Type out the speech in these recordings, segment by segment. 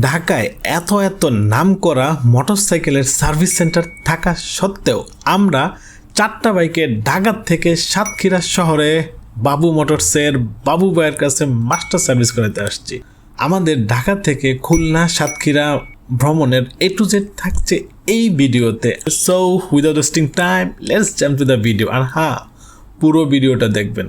ঢাকায় এত এত নামকরা মোটরসাইকেলের সার্ভিস সেন্টার থাকা সত্ত্বেও আমরা চারটা বাইকে ঢাকার থেকে সাতক্ষীরা শহরে বাবু মোটরসের বাবু ভাইয়ের কাছে মাস্টার সার্ভিস করাতে আসছি। আমাদের ঢাকা থেকে খুলনা, সাতক্ষীরা ভ্রমণের এ টু জেড থাকছে এই ভিডিওতে। So without wasting time let's jump to the video আর হ্যাঁ পুরো ভিডিওটা দেখবেন।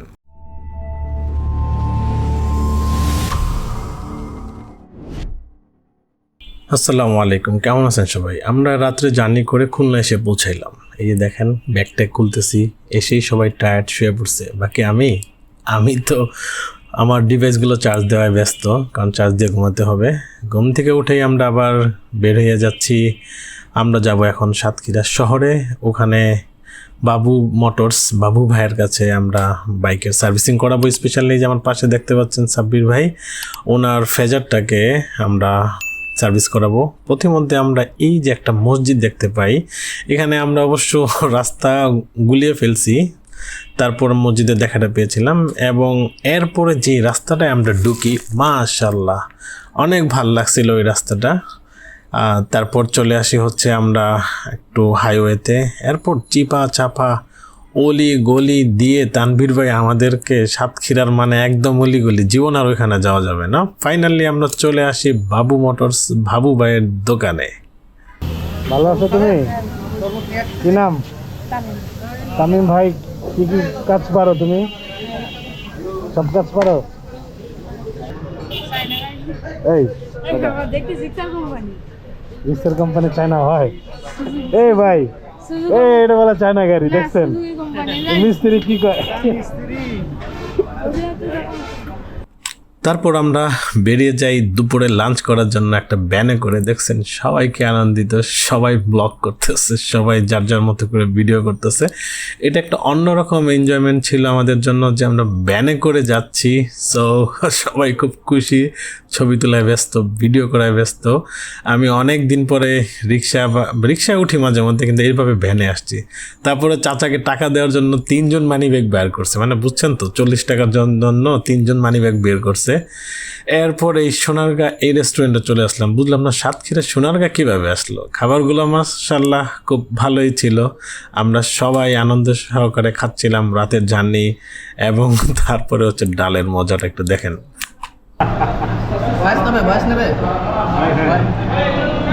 আসসালামু আলাইকুম, কেমন আছেন সবাই? আমরা রাত্রে জার্নি করে খুলনা এসে পৌঁছাইলাম। এই যে দেখেন, ব্যাগটা খুলতেছি, এসেই সবাই টায়ার্ড শুয়ে পড়ছে। বাকি আমি? আমি তো আমার ডিভাইসগুলো চার্জ দেওয়ায় ব্যস্ত, কারণ চার্জ দিয়ে ঘুমাতে হবে। ঘুম থেকে উঠেই আমরা আবার বের হয়ে যাচ্ছি। আমরা যাব এখন সাতক্ষীরা শহরে। ওখানে বাবু মোটরস, বাবু ভাইয়ের কাছে আমরা বাইকের সার্ভিসিং করাবো স্পেশালি যে আমার পাশে দেখতে পাচ্ছেন সাব্বির ভাই। ওনার ফেজারটাকে আমরা সার্ভিস করাবো। প্রতিমধ্যে আমরা এই যে একটা মসজিদ দেখতে পাই, এখানে আমরা অবশ্য রাস্তা গুলিয়ে ফেলছি, তারপর মসজিদে দেখাটা পেয়েছিলাম এবং এরপরে যে রাস্তাটায় আমরা ঢুকি মাশাল্লাহ অনেক ভালো লাগছিল ওই রাস্তাটা। তারপর চলে আসি হচ্ছে আমরা একটু হাইওয়েতে এরপর চিপা চাপা অলি গলি দিয়ে তানভীর ভাই আমাদেরকে সাতক্ষীরার মানে একদম অলি গলি জীবন আর ওইখানে যাওয়া যাবে না। ফাইনালি আমরা চলে আসি বাবু মোটরস, বাবু ভাইয়ের দোকানে। ভালো আছো তুমি? কি নাম? তামিম ভাই, কি কি কাজ পারো তুমি? সব কাজ পারো? এই রিক্সার কোম্পানি চায়না হয়। এই ভাই, এই এটা বলা চায়না গাড়ি, দেখছেন? মিস্ত্রি কি কয়? তারপর আমরা বেরিয়ে যাই দুপুরে লাঞ্চ করার জন্য একটা ব্যানে করে। দেখছেন, সবাইকে আনন্দিত, সবাই ব্লগ করতেছে, সবাই যার যার মতো করে ভিডিও করতেছে। এটা একটা অন্যরকম এনজয়মেন্ট ছিল আমাদের জন্য যে আমরা ব্যানে করে যাচ্ছি। সো সবাই খুব খুশি, ছবি তোলায় ব্যস্ত ভিডিও করায় ব্যস্ত। আমি অনেক দিন পরে রিক্সা বা, রিক্সায় উঠি মাঝে মধ্যে, কিন্তু এইভাবে ভ্যানে আসছি। তারপরে চাচাকে টাকা দেওয়ার জন্য তিনজন মানি ব্যাগ বের করছে। মানে বুঝছেন তো, চল্লিশ টাকার জন্য তিনজন মানি ব্যাগ বের করছে। এরপর এই সোনারগা এই রেস্টুরেন্টে চলে আসলাম। বুঝলাম না সাতক্ষীরা সোনারগা কীভাবে আসলো? খাবারগুলো মাসাল্লাহ খুব ভালোই ছিল। আমরা সবাই আনন্দ সহকারে খাচ্ছিলাম রাতের জার্নি এবং তারপরে হচ্ছে ডালের মজাটা একটু দেখেন।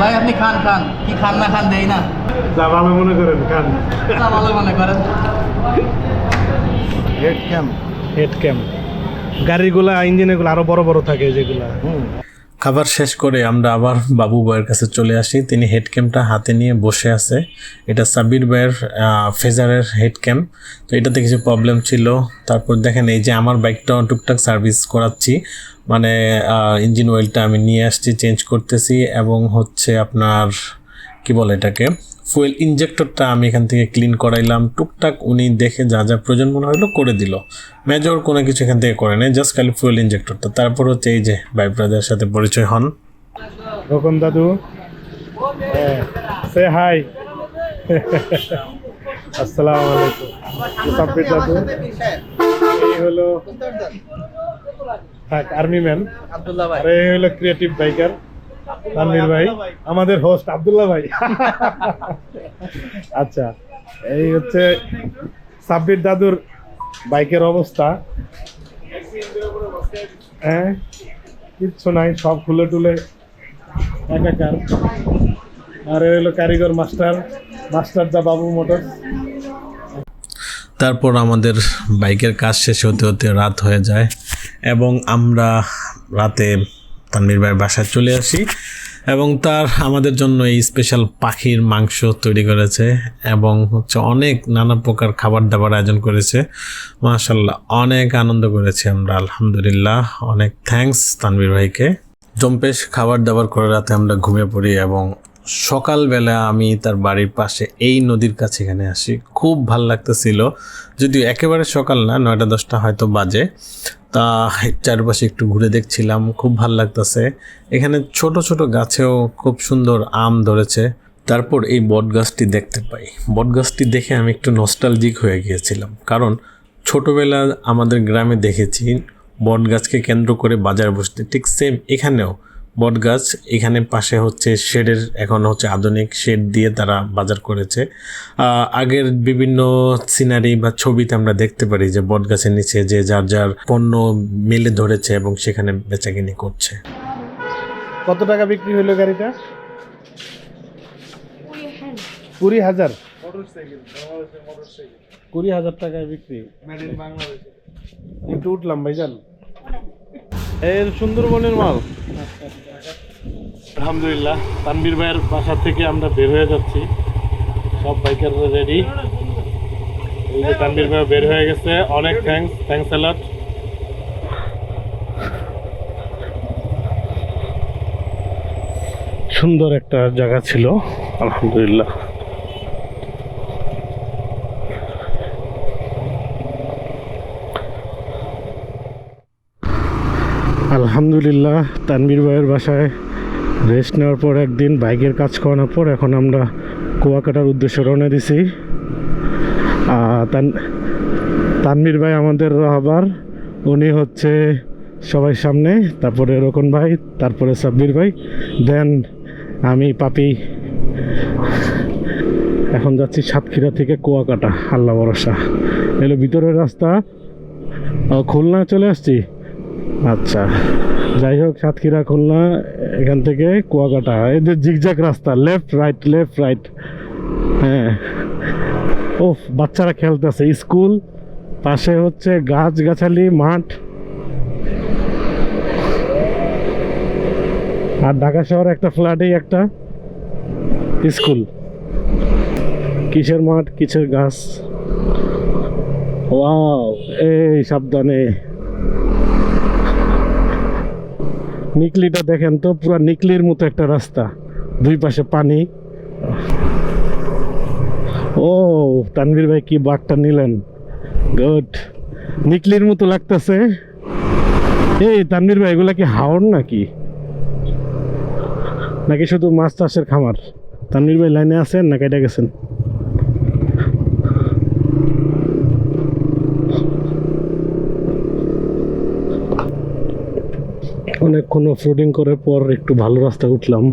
ভাই আপনি খান খান। কি খান না খান দেই না। যা ভালো মনে করেন খান। তা ভালো মনে করেন। হেড ক্যাম হেড ক্যাম গাড়িগুলা, ইঞ্জিনগুলো আরও বড় বড় থাকে যেগুলা। খাবার শেষ করে আমরা আবার বাবু ভাইয়ের কাছে চলে আসি। তিনি হেড ক্যাম্পটা হাতে নিয়ে বসে আছে। এটা সাব্বির ভাইয়ের ফেজারের হেড ক্যাম্প তো এটাতে কিছু প্রবলেম ছিল। তারপর দেখেন এই যে আমার বাইকটা টুকটাক সার্ভিস করাচ্ছি। মানে ইঞ্জিন অয়েলটা আমি নিয়ে আসছি চেঞ্জ করতেছি এবং হচ্ছে আপনার, কি বলে এটাকে? ফুয়েল ইনজেক্টরটা আমি এখান থেকে ক্লিন করাইলাম। টুকটাক উনি দেখে যা যা প্রয়োজন মনে হলো করে দিল। মেজর কোনো কিছু এখান থেকে করে নেই জাস্ট খালি ফুয়েল ইনজেক্টরটা। তারপর হচ্ছে এই যে ভাই ব্রাদারের সাথে পরিচয় হন। রকম দাদু। সে হাই আসসালামু আলাইকুম। সাব্বির দাদু। এই হলো আর্মি ম্যান আব্দুল্লাহ ভাই। আর এই হলো ক্রিয়েটিভ বাইকার তানভীর ভাই আমাদের হোস্ট আব্দুল্লাহ ভাই। আচ্ছা এই হচ্ছে সাব্বির দাদুর বাইকের অবস্থা। হ্যাঁ কিচ্ছু নাই সব খুলে টুলে একাকার। আর হলো কারিগর মাস্টার মাস্টার দা বাবু মোটর তারপর আমাদের বাইকের কাজ শেষ হতে হতে রাত হয়ে যায় এবং আমরা রাতে তানভীর ভাইয়ের বাসায় চলে আসি। এবং তার আমাদের জন্য এই স্পেশাল পাখির মাংস তৈরি করেছে এবং হচ্ছে অনেক নানা প্রকার খাবার দাবার আয়োজন করেছে। মাশাল্লাহ অনেক আনন্দ করেছি আমরা, আলহামদুলিল্লাহ। অনেক থ্যাংকস তানভীর ভাইকে। জম্পেশ খাবার দাবার করে রাতে আমরা ঘুমিয়ে পড়ি এবং সকালবেলা আমি তার বাড়ির পাশে এই নদীর কাছে এখানে আসি। খুব ভালো লাগতেছিল। যদিও একেবারে সকাল না, নয়টা দশটা হয়তো বাজে। তা চারপাশে একটু ঘুরে দেখছিলাম, খুব ভালো লাগতেছে। এখানে ছোট ছোট গাছেও খুব সুন্দর আম ধরেছে। তারপর এই বট গাছটি দেখতে পাই। বট গাছটি দেখে আমি একটু নস্টালজিক হয়ে গিয়েছিলাম। কারণ ছোটবেলা আমাদের গ্রামে দেখেছি বট গাছকে কেন্দ্র করে বাজার বসতে। ঠিক সেম এখানেও বট গাছ, এখানে পাশে হচ্ছে শেডের, এখন হচ্ছে আধুনিক শেড দিয়ে তারা বাজার করেছে। আগের বিভিন্ন সিনারি বা ছবিতে আমরা দেখতে পারি যে বট গাছের নিচে যে যার যার পণ্য মেলে ধরেছে এবং সেখানে বেচাকিনি করছে। কত টাকা বিক্রি হলো গাড়িটা? কুড়ি হাজার। কুড়ি হাজার টাকায় বিক্রি। একটু উঠলাম ভাইজান। এর সুন্দরবনের মাল। আলহামদুলিল্লাহ তানবির ভাইয়ের বাসা থেকে আমরা বের হয়ে যাচ্ছি। সব বাইকাররা রেডি এই যে তানবির ভাই বের হয়ে গেছে। অনেক থ্যাংকস থ্যাংকস অ্যালট সুন্দর একটা জায়গা ছিল, আলহামদুলিল্লাহ। আলহামদুলিল্লাহ তানবীর ভাইয়ের বাসায় রেস্ট নেওয়ার পর একদিন বাইকের কাজ করানোর পর এখন আমরা কুয়াকাটার উদ্দেশ্যে রওনা দিছি। তান তানবীর ভাই আমাদের রাহবার, উনি হচ্ছে সবাই সামনে, তারপরে রোকন ভাই, তারপরে সাব্বির ভাই, দেন আমি পাপি। এখন যাচ্ছি সাতক্ষীরা থেকে কুয়াকাটা, আল্লাহ ভরসা। এলো ভিতরের রাস্তা খুলনা চলে আসছি। আচ্ছা। যাই হোক সাতক্ষীরা খুলনা এখান থেকে কুয়াকাটা এদের জিগজাগ রাস্তা লেফট রাইট লেফট রাইট হ্যাঁ। ও বাচ্চারা খেলতেছে স্কুল পাশে হচ্ছে গাছ গাছালি মাঠ। আর ঢাকা শহরে একটা ফ্ল্যাটেই একটা স্কুল। কিসের মাঠ কিসের গাছ? ওয়াও। এই সাবধানে। নিকলিটা দেখেন তো, পুরো নিকলির মতো একটা রাস্তা। দুই পাশে পানি। ও, তানভীর ভাই কি বাঘটা নিলেন। গুড। নিকলির মতো লাগতেছে। এই, তানভীর ভাই, এগুলা কি হাওড় নাকি? নাকি শুধু মাছ চাষের খামার? তানভীর ভাই লাইনে আছেন না কেটে গেছেন? অনেকক্ষণ অফরোডিং করার পর একটু ভালো রাস্তা উঠলাম।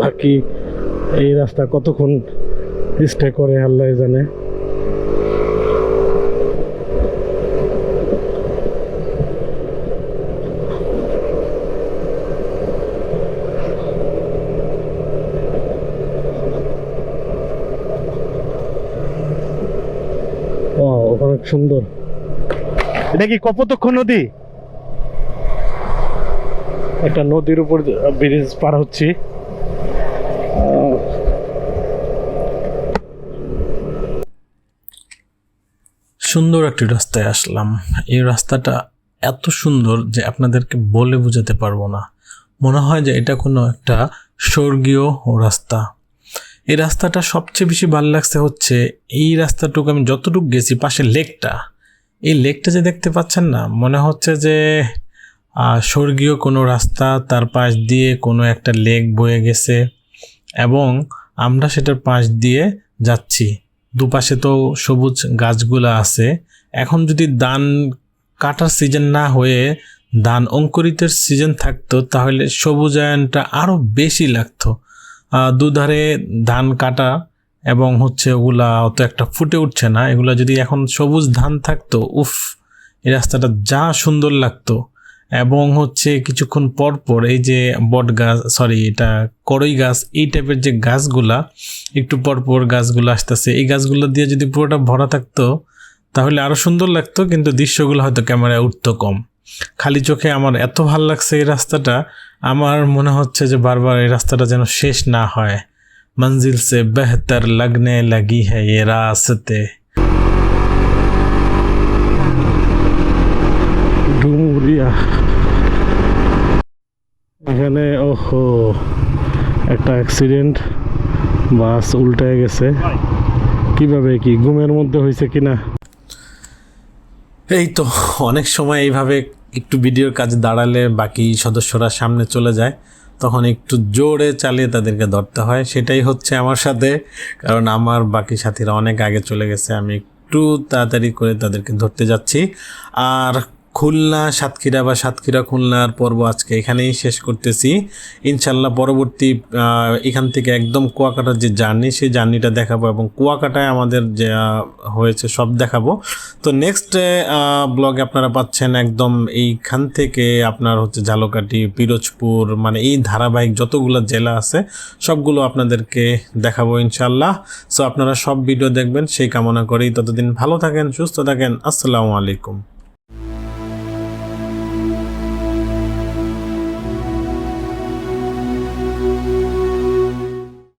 বাকি এই রাস্তা কতক্ষণ স্টে করে, আল্লাহ জানে। সুন্দর। এটা কি কপোতক্ষ নদী? একটা নদীর উপর ব্রিজ পার হচ্ছি। সুন্দর একটি রাস্তায় আসলাম। এই রাস্তাটা এত সুন্দর যে আপনাদেরকে বলে বোঝাতে পারব না। মনে হয় যে এটা কোনো একটা স্বর্গীয় রাস্তা। এই রাস্তাটা সবচেয়ে বেশি ভালো লাগছে হচ্ছে, এই রাস্তাটুকু আমি যতটুকু গেছি, পাশে লেকটা। এই লেকটা যে দেখতে পাচ্ছেন না, মনে হচ্ছে যে স্বর্গীয় কোনো রাস্তা তার পাশ দিয়ে কোনো একটা লেক বয়ে গেছে এবং আমরা সেটার পাশ দিয়ে যাচ্ছি। দুপাশে তো সবুজ গাছগুলা আছে। এখন যদি ধান কাটার সিজন না হয়ে ধান অঙ্কুরিতের সিজন থাকতো, তাহলে সবুজায়নটা আরও বেশি লাগতো। দুধারে ধান কাটা এবং হচ্ছে ওগুলা অত একটা ফুটে উঠছে না। এগুলা যদি এখন সবুজ ধান থাকতো, উফ, এই রাস্তাটা যা সুন্দর লাগতো। এবং হচ্ছে কিছুক্ষণ পর পর এই যে বট গাছ সরি এটা করই গাছ, এই টাইপের যে গাছগুলা, একটু পর পর গাছগুলো আসতেছে। এই গাছগুলো দিয়ে যদি পুরোটা ভরা থাকতো, তাহলে আরও সুন্দর লাগতো, কিন্তু দৃশ্যগুলো হয়তো ক্যামেরায় উঠতো কম। খালি চোখে আমার এত ভালো লাগছে এই রাস্তাটা, আমার মনে হচ্ছে যে বারবার এই রাস্তাটা যেন শেষ না হয়। মঞ্জিল সে বেহতর লগনে লাগি হ্যাঁ ये রাস্তে। এখানে, ওহো, একটা অ্যাক্সিডেন্ট বাস উল্টে গেছে। কীভাবে কি, ঘুমের মধ্যে হয়েছে কিনা এই তো, অনেক সময় এইভাবে একটু ভিডিওর কাজে দাঁড়ালে বাকি সদস্যরা সামনে চলে যায়, তখন একটু জোরে চালিয়ে তাদেরকে ধরতে হয়। সেটাই হচ্ছে আমার সাথে, কারণ আমার বাকি সাথীরা অনেক আগে চলে গেছে, আমি একটু তাড়াতাড়ি করে তাদেরকে ধরতে যাচ্ছি। আর খুলনা, সাতক্ষীরা বা সাতক্ষীরা খুলনার পর্ব আজকে এখানেই শেষ করতেছি। ইনশাল্লাহ পরবর্তী এখান থেকে একদম কুয়াকাটার যে জার্নি, সেই জার্নিটা দেখাবো এবং কুয়াকাটায় আমাদের যে হয়েছে সব দেখাবো। তো নেক্সট ব্লগে আপনারা পাচ্ছেন একদম এইখান থেকে আপনার হচ্ছে ঝালকাঠি, পিরোজপুর মানে এই ধারাবাহিক যতগুলো জেলা আছে, সবগুলো আপনাদেরকে দেখাবো ইনশাল্লাহ সো আপনারা সব ভিডিও দেখবেন, সেই কামনা করেই ততদিন ভালো থাকেন, সুস্থ থাকেন। আসসালামু আলাইকুম।